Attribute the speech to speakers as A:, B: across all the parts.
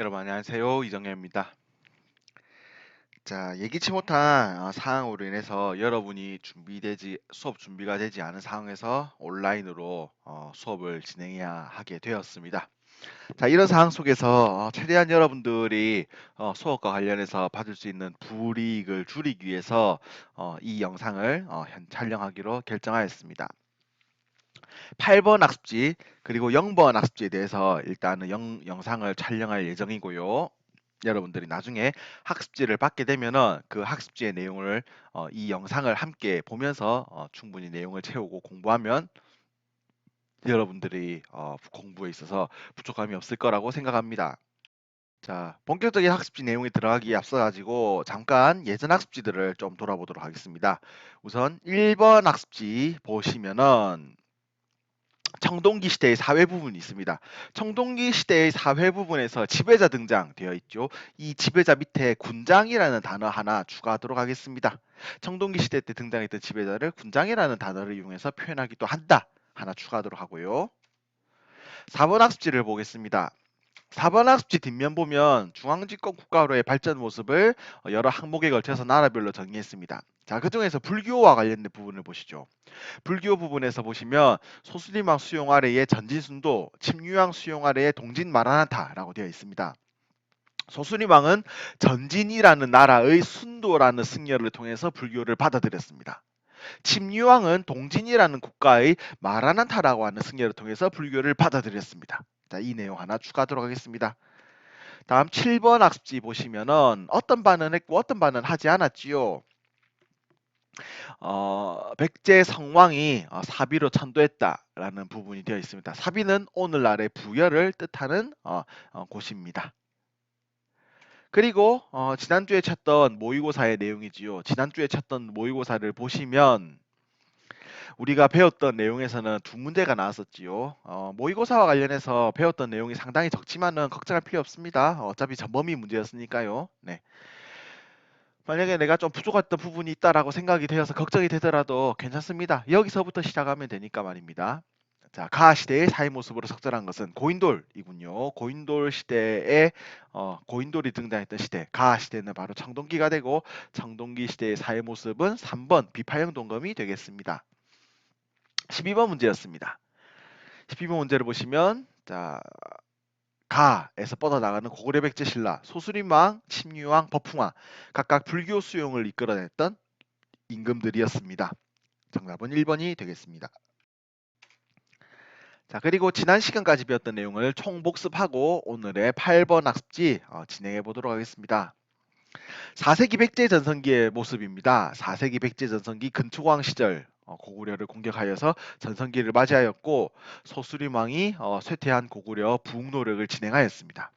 A: 여러분 안녕하세요 이정현입니다. 자 예기치 못한 어, 상황으로 인해서 여러분이 준비되지 수업 준비가 되지 않은 상황에서 온라인으로 어, 수업을 진행해야 하게 되었습니다. 자 이런 상황 속에서 어, 최대한 여러분들이 어, 수업과 관련해서 받을 수 있는 불이익을 줄이기 위해서 어, 이 영상을 촬영하기로 결정하였습니다. 8번 학습지 그리고 0번 학습지에 대해서 일단은 영, 영상을 촬영할 예정이고요. 여러분들이 나중에 학습지를 받게 되면은 그 학습지의 내용을 어, 이 영상을 함께 보면서 어, 충분히 내용을 채우고 공부하면 여러분들이 어, 공부에 있어서 부족함이 없을 거라고 생각합니다. 자, 본격적인 학습지 내용이 들어가기에 앞서 가지고 잠깐 예전 학습지들을 좀 돌아보도록 하겠습니다. 우선 1번 학습지 보시면은 청동기 시대의 사회 부분이 있습니다. 청동기 시대의 사회 부분에서 지배자 등장되어 있죠. 이 지배자 밑에 군장이라는 단어 하나 추가하도록 하겠습니다. 청동기 시대 때 등장했던 지배자를 군장이라는 단어를 이용해서 표현하기도 한다. 하나 추가하도록 하고요. 4번 학습지를 보겠습니다. 4번 학습지 뒷면 보면 중앙집권 국가로의 발전 모습을 여러 항목에 걸쳐서 나라별로 정리했습니다. 자, 그 중에서 불교와 관련된 부분을 보시죠. 불교 부분에서 보시면 소수림왕 수용 아래에 전진순도, 침유왕 수용 아래에 동진 마라나타라고 되어 있습니다. 소수림왕은 전진이라는 나라의 순도라는 승려를 통해서 불교를 받아들였습니다. 침유왕은 동진이라는 국가의 마라나타라고 하는 승려를 통해서 불교를 받아들였습니다. 자, 이 내용 하나 추가하도록 하겠습니다. 다음 7번 학습지 보시면은 어떤 반은 했고 어떤 반은 하지 않았지요. 어, 백제 성왕이 어, 사비로 천도했다라는 부분이 되어 있습니다. 사비는 오늘날의 부여를 뜻하는 어, 어, 곳입니다. 그리고 어, 지난주에 쳤던 모의고사의 내용이지요. 지난주에 쳤던 모의고사를 보시면 우리가 배웠던 내용에서는 두 문제가 나왔었지요. 어, 모의고사와 관련해서 배웠던 내용이 상당히 적지만은 걱정할 필요 없습니다. 어차피 전범위 문제였으니까요. 네. 만약에 내가 좀 부족했던 부분이 있다라고 생각이 되어서 걱정이 되더라도 괜찮습니다. 여기서부터 시작하면 되니까 말입니다. 자, 가 시대의 사회 모습으로 적절한 것은 고인돌이군요. 고인돌 시대에 어, 고인돌이 등장했던 시대, 가 시대는 바로 청동기가 되고 청동기 시대의 사회 모습은 3번 비파형 동검이 되겠습니다. 12번 문제였습니다. 12번 문제를 보시면 자 가에서 뻗어나가는 고구려 백제 신라, 소수림왕, 침유왕, 법풍왕 각각 불교 수용을 이끌어냈던 임금들이었습니다. 정답은 1번이 되겠습니다. 자 그리고 지난 시간까지 배웠던 내용을 총 복습하고 오늘의 8번 학습지 어, 진행해 보도록 하겠습니다. 4세기 백제 전성기의 모습입니다. 4세기 백제 전성기 근초광 시절 어, 고구려를 공격하여서 전성기를 맞이하였고 소수림왕이 어, 쇠퇴한 고구려 부흥 노력을 진행하였습니다.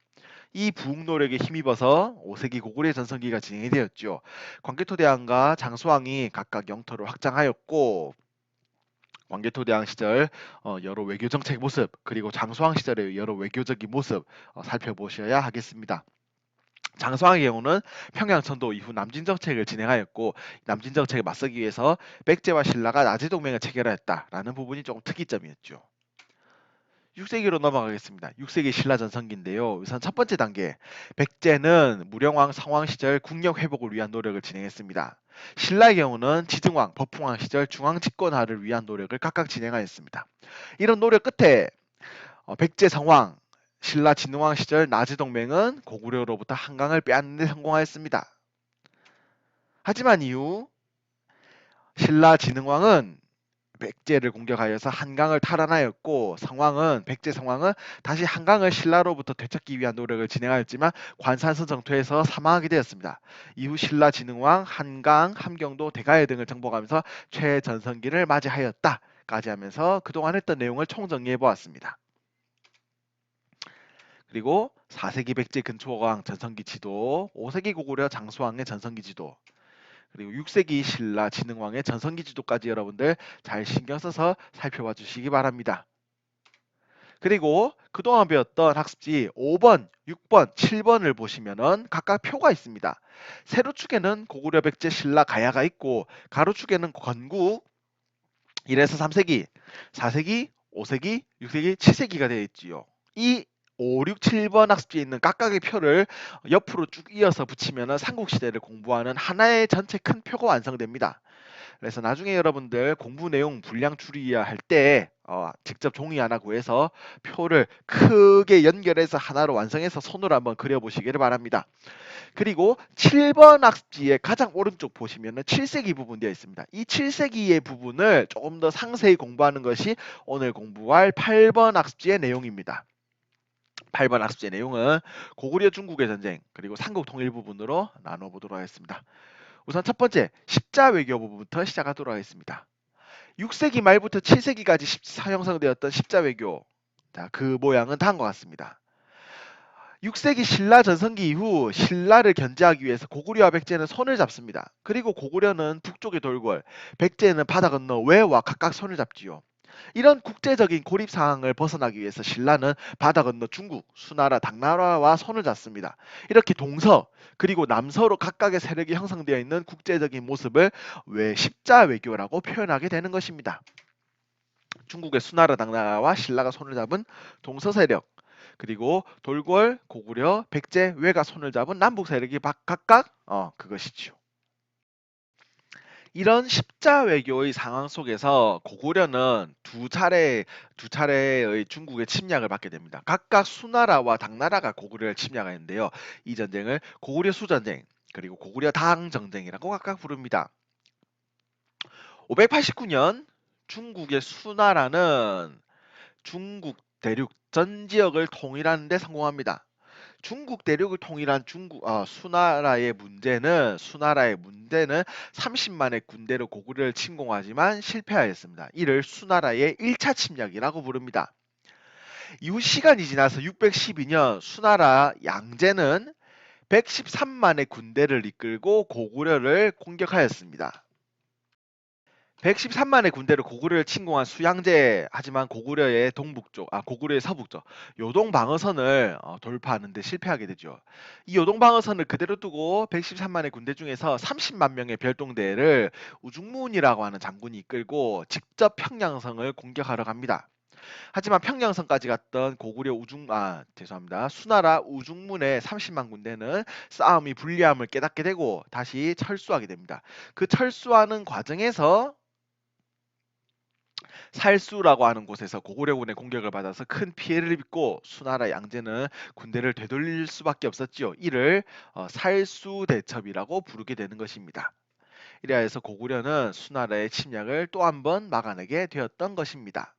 A: 이 부흥 노력에 힘입어서 5세기 고구려 전성기가 진행이 되었죠. 광개토대왕과 장수왕이 각각 영토를 확장하였고 광개토대왕 시절 어, 여러 외교 정책 모습 그리고 장수왕 시절의 여러 외교적인 모습 어, 살펴보셔야 하겠습니다. 장수왕의 경우는 평양 천도 이후 남진 정책을 진행하였고 남진 정책에 맞서기 위해서 백제와 신라가 나제 동맹을 체결하였다라는 부분이 조금 특이점이었죠. 6세기로 넘어가겠습니다. 6세기 신라 전성기인데요. 우선 첫 번째 단계 백제는 무령왕 성왕 시절 국력 회복을 위한 노력을 진행했습니다. 신라의 경우는 지증왕, 법풍왕 시절 중앙 집권화를 위한 노력을 각각 진행하였습니다. 이런 노력 끝에 어, 백제 성왕, 신라 진흥왕 시절 나지 동맹은 고구려로부터 한강을 빼앗는 데 성공하였습니다. 하지만 이후 신라 진흥왕은 백제를 공격하여서 한강을 탈환하였고 성왕은 백제 성왕은 다시 한강을 신라로부터 되찾기 위한 노력을 진행하였지만 관산서 정토에서 사망하게 되었습니다. 이후 신라 진흥왕 한강, 함경도, 대가해 등을 정복하면서 최전성기를 맞이하였다까지 하면서 그동안 했던 내용을 총정리해 보았습니다. 그리고 4세기 백제 근초왕 전성기 지도, 5세기 고구려 장수왕의 전성기 지도, 그리고 6세기 신라 진흥왕의 전성기 지도까지 여러분들 잘 신경 써서 살펴봐 주시기 바랍니다. 그리고 그동안 배웠던 학습지 5번, 6번, 7번을 보시면은 각각 표가 있습니다. 세로축에는 고구려 백제 신라 가야가 있고 가로축에는 건국 1에서 3세기, 4세기, 5세기, 6세기, 7세기가 되어 있지요. 이 5, 6, 7번 학습지에 있는 각각의 표를 옆으로 쭉 이어서 붙이면 삼국시대를 공부하는 하나의 전체 큰 표가 완성됩니다. 그래서 나중에 여러분들 공부 내용 분량 줄이야 할때 어, 직접 종이 하나 구해서 표를 크게 연결해서 하나로 완성해서 손으로 한번 그려보시기를 바랍니다. 그리고 7번 학습지의 가장 오른쪽 보시면 은 7세기 부분 되어 있습니다. 이 7세기의 부분을 조금 더 상세히 공부하는 것이 오늘 공부할 8번 학습지의 내용입니다. 8번 학습지의 내용은 고구려 중국의 전쟁 그리고 삼국 통일 부분으로 나눠보도록 하겠습니다. 우선 첫 번째 십자 외교 부분부터 시작하도록 하겠습니다. 6세기 말부터 7세기까지 사형성되었던 십자 외교 자, 그 모양은 다음과 같습니다. 6세기 신라 전성기 이후 신라를 견제하기 위해서 고구려와 백제는 손을 잡습니다. 그리고 고구려는 북쪽의 돌궐, 백제는 바다 건너 외와 각각 손을 잡지요. 이런 국제적인 고립 상황을 벗어나기 위해서 신라는 바다 건너 중국, 수나라, 당나라와 손을 잡습니다. 이렇게 동서 그리고 남서로 각각의 세력이 형성되어 있는 국제적인 모습을 외 십자 외교라고 표현하게 되는 것입니다. 중국의 수나라, 당나라와 신라가 손을 잡은 동서 세력 그리고 돌궐, 고구려, 백제, 외가 손을 잡은 남북 세력이 각각 어, 그것이지요. 이런 십자 외교의 상황 속에서 고구려는 두 차례 두 차례의 중국의 침략을 받게 됩니다. 각각 수나라와 당나라가 고구려를 침략하는데요. 이 전쟁을 고구려 수전쟁 그리고 고구려 당 전쟁이라고 각각 부릅니다. 589년 중국의 수나라는 중국 대륙 전 지역을 통일하는 데 성공합니다. 중국 대륙을 통일한 중국 어, 수나라의 문제는 수나라의 문제는 30만의 군대로 고구려를 침공하지만 실패하였습니다. 이를 수나라의 1차 침략이라고 부릅니다. 이후 시간이 지나서 612년 수나라 양제는 113만의 군대를 이끌고 고구려를 공격하였습니다. 113만의 군대를 고구려를 침공한 수양제 하지만 고구려의 동북쪽 아 고구려의 서북쪽 요동 방어선을 어, 돌파하는데 실패하게 되죠. 이 요동 방어선을 그대로 두고 113만의 군대 중에서 30만 명의 별동대를 우중문이라고 하는 장군이 이끌고 직접 평양성을 공격하러 갑니다. 하지만 평양성까지 갔던 고구려 우중 아 죄송합니다 수나라 우중문의 30만 군대는 싸움이 불리함을 깨닫게 되고 다시 철수하게 됩니다. 그 철수하는 과정에서 살수라고 하는 곳에서 고구려군의 공격을 받아서 큰 피해를 입고 수나라 양제는 군대를 되돌릴 수밖에 없었지요. 이를 어, 살수 대첩이라고 부르게 되는 것입니다. 이래서 고구려는 수나라의 침략을 또 한 번 막아내게 되었던 것입니다.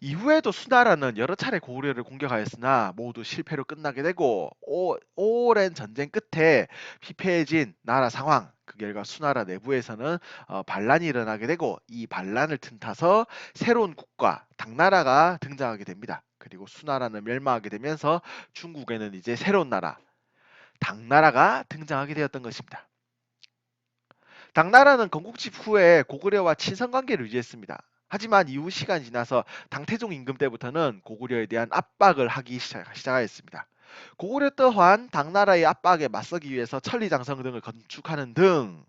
A: 이후에도 수나라는 여러 차례 고구려를 공격하였으나 모두 실패로 끝나게 되고 오, 오랜 전쟁 끝에 피폐해진 나라 상황 그 결과 수나라 내부에서는 어, 반란이 일어나게 되고 이 반란을 틈타서 새로운 국가 당나라가 등장하게 됩니다. 그리고 수나라는 멸망하게 되면서 중국에는 이제 새로운 나라 당나라가 등장하게 되었던 것입니다. 당나라는 건국집 후에 고구려와 친선 관계를 유지했습니다. 하지만 이후 시간이 지나서 당태종 임금 때부터는 고구려에 대한 압박을 하기 시작, 시작하였습니다. 고구려 또한 당나라의 압박에 맞서기 위해서 천리장성 등을 건축하는 등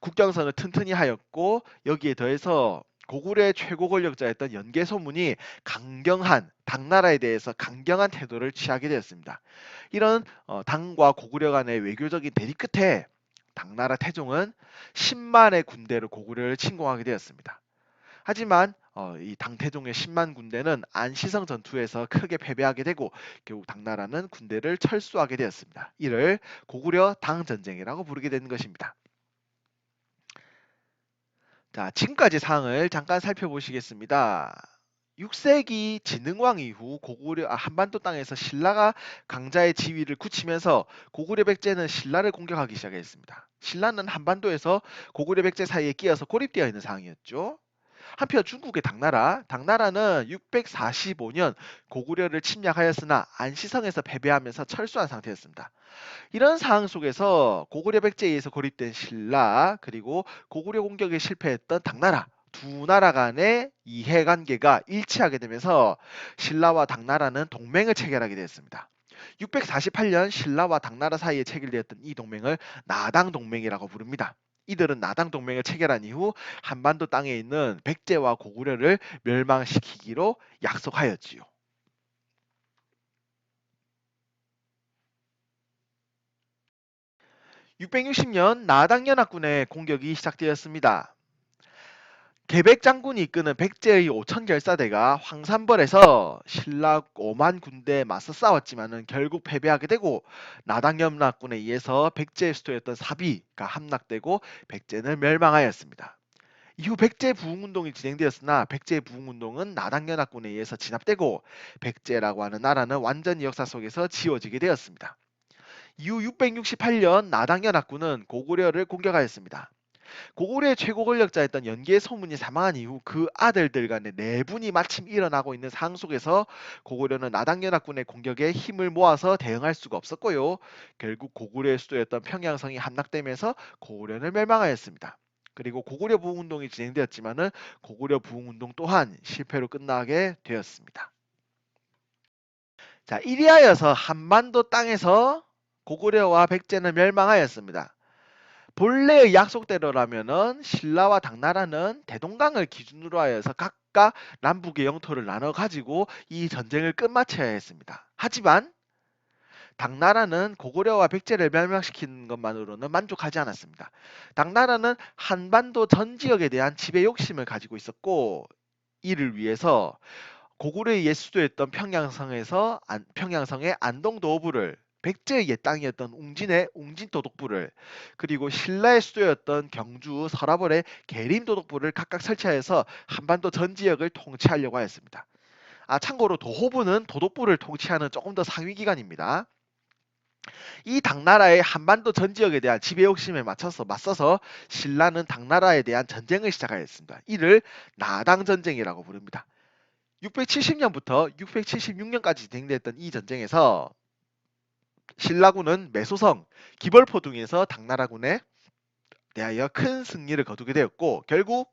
A: 국경선을 튼튼히 하였고 여기에 더해서 고구려의 최고 권력자였던 연개소문이 강경한 당나라에 대해서 강경한 태도를 취하게 되었습니다. 이런 어, 당과 고구려 간의 외교적인 대립 끝에 당나라 태종은 10만의 군대로 고구려를 침공하게 되었습니다. 하지만 어, 이 당태종의 10만 군대는 안시성 전투에서 크게 패배하게 되고 결국 당나라는 군대를 철수하게 되었습니다. 이를 고구려 당전쟁이라고 부르게 되는 것입니다. 자, 지금까지 사항을 잠깐 살펴보시겠습니다. 6세기 진흥왕 이후 고구려 아, 한반도 땅에서 신라가 강자의 지위를 굳히면서 고구려 백제는 신라를 공격하기 시작했습니다. 신라는 한반도에서 고구려 백제 사이에 끼어서 고립되어 있는 상황이었죠. 한편 중국의 당나라, 당나라는 645년 고구려를 침략하였으나 안시성에서 패배하면서 철수한 상태였습니다. 이런 상황 속에서 고구려 백제에 의해서 고립된 신라 그리고 고구려 공격에 실패했던 당나라 두 나라 간의 이해관계가 일치하게 되면서 신라와 당나라는 동맹을 체결하게 되었습니다. 648년 신라와 당나라 사이에 체결되었던 이 동맹을 나당 동맹이라고 부릅니다. 이들은 나당 동맹을 체결한 이후 한반도 땅에 있는 백제와 고구려를 멸망시키기로 약속하였지요. (660년) 나당연합군의 공격이 시작되었습니다. 계백 장군이 이끄는 백제의 5천 결사대가 황산벌에서 신라 5만 군대에 맞서 싸웠지만은 결국 패배하게 되고 나당연합군에 의해서 백제의 수도였던 사비가 함락되고 백제는 멸망하였습니다. 이후 백제 부흥운동이 진행되었으나 백제 부흥운동은 나당연합군에 의해서 진압되고 백제라고 하는 나라는 완전히 역사 속에서 지워지게 되었습니다. 이후 668년 나당연합군은 고구려를 공격하였습니다. 고구려의 최고 권력자였던 연계 소문이 사망한 이후 그 아들들 간의 내분이 마침 일어나고 있는 상황 속에서 고구려는 나당연합군의 공격에 힘을 모아서 대응할 수가 없었고요. 결국 고구려의 수도였던 평양성이 함락되면서 고구려는 멸망하였습니다. 그리고 고구려 부흥운동이 진행되었지만은 고구려 부흥운동 또한 실패로 끝나게 되었습니다. 자, 이리하여서 한반도 땅에서 고구려와 백제는 멸망하였습니다. 본래의 약속대로라면은 신라와 당나라는 대동강을 기준으로 하여서 각각 남북의 영토를 나눠 가지고 이 전쟁을 끝마쳐야 했습니다. 하지만 당나라는 고구려와 백제를 멸망시키는 것만으로는 만족하지 않았습니다. 당나라는 한반도 전 지역에 대한 지배 욕심을 가지고 있었고 이를 위해서 고구려의 옛 수도였던 평양성에서 안, 평양성의 안동도부를 백제의 옛 땅이었던 웅진의 웅진 도독부를 그리고 신라의 수도였던 경주 서라벌의 계림 도독부를 각각 설치하여서 한반도 전 지역을 통치하려고 하였습니다. 아 참고로 도호부는 도독부를 통치하는 조금 더 상위 기관입니다. 이 당나라의 한반도 전 지역에 대한 지배 욕심에 맞춰서 맞서서 신라는 당나라에 대한 전쟁을 시작하였습니다. 이를 나당 전쟁이라고 부릅니다. 670년부터 676년까지 진행됐던 이 전쟁에서 신라군은 매소성, 기벌포 등에서 당나라군에 대하여 큰 승리를 거두게 되었고 결국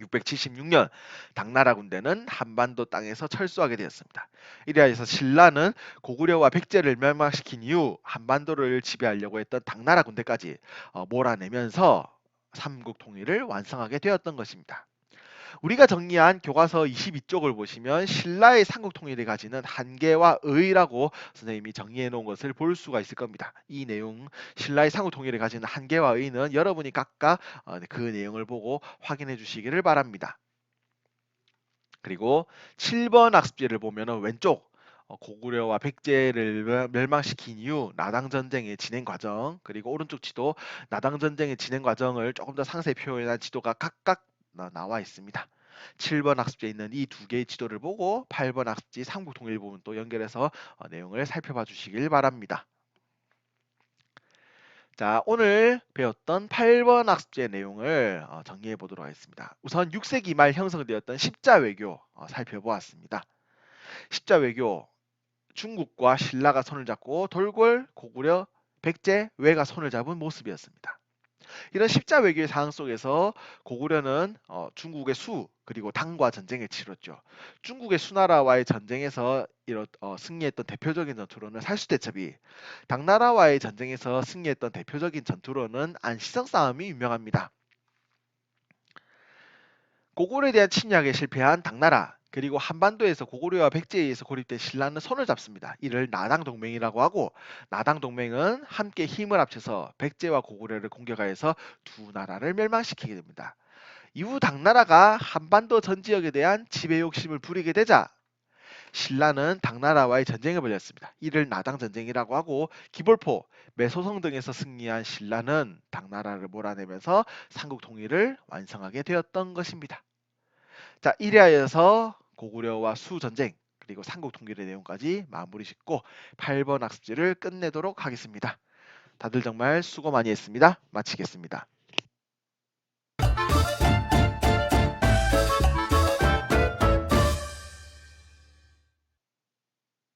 A: 676년 당나라 군대는 한반도 땅에서 철수하게 되었습니다. 이리하여서 신라는 고구려와 백제를 멸망시킨 이후 한반도를 지배하려고 했던 당나라 군대까지 어, 몰아내면서 삼국 통일을 완성하게 되었던 것입니다. 우리가 정리한 교과서 22쪽을 보시면 신라의 삼국 통일이 가지는 한계와 의라고 선생님이 정리해 놓은 것을 볼 수가 있을 겁니다. 이 내용 신라의 삼국 통일이 가지는 한계와 의는 여러분이 각각 어, 네, 그 내용을 보고 확인해 주시기를 바랍니다. 그리고 7번 학습지를 보면 왼쪽 어, 고구려와 백제를 멸망시킨 이후 나당 전쟁의 진행 과정 그리고 오른쪽 지도 나당 전쟁의 진행 과정을 조금 더 상세히 표현한 지도가 각각 나와 있습니다. 7번 학습지에 있는 이 두 개의 지도를 보고 8번 학습지 삼국 통일 부분 또 연결해서 어, 내용을 살펴봐 주시길 바랍니다. 자, 오늘 배웠던 8번 학습지의 내용을 어, 정리해 보도록 하겠습니다. 우선 6세기 말 형성되었던 십자 외교 어, 살펴보았습니다. 십자 외교 중국과 신라가 손을 잡고 돌골, 고구려, 백제, 외가 손을 잡은 모습이었습니다. 이런 십자 외교의 상황 속에서 고구려는 어, 중국의 수 그리고 당과 전쟁을 치렀죠. 중국의 수나라와의 전쟁에서 이런 어, 승리했던 대표적인 전투로는 살수대첩이, 당나라와의 전쟁에서 승리했던 대표적인 전투로는 안시성 싸움이 유명합니다. 고구려에 대한 침략에 실패한 당나라, 그리고 한반도에서 고구려와 백제에 의해서 고립된 신라는 손을 잡습니다. 이를 나당 동맹이라고 하고 나당 동맹은 함께 힘을 합쳐서 백제와 고구려를 공격하여서 두 나라를 멸망시키게 됩니다. 이후 당나라가 한반도 전 지역에 대한 지배 욕심을 부리게 되자 신라는 당나라와의 전쟁을 벌였습니다. 이를 나당 전쟁이라고 하고 기볼포, 매소성 등에서 승리한 신라는 당나라를 몰아내면서 삼국 통일을 완성하게 되었던 것입니다. 자, 이리하여서 고구려와 수 전쟁 그리고 삼국 통일의 내용까지 마무리 짓고 8번 학습지를 끝내도록 하겠습니다. 다들 정말 수고 많이 했습니다. 마치겠습니다.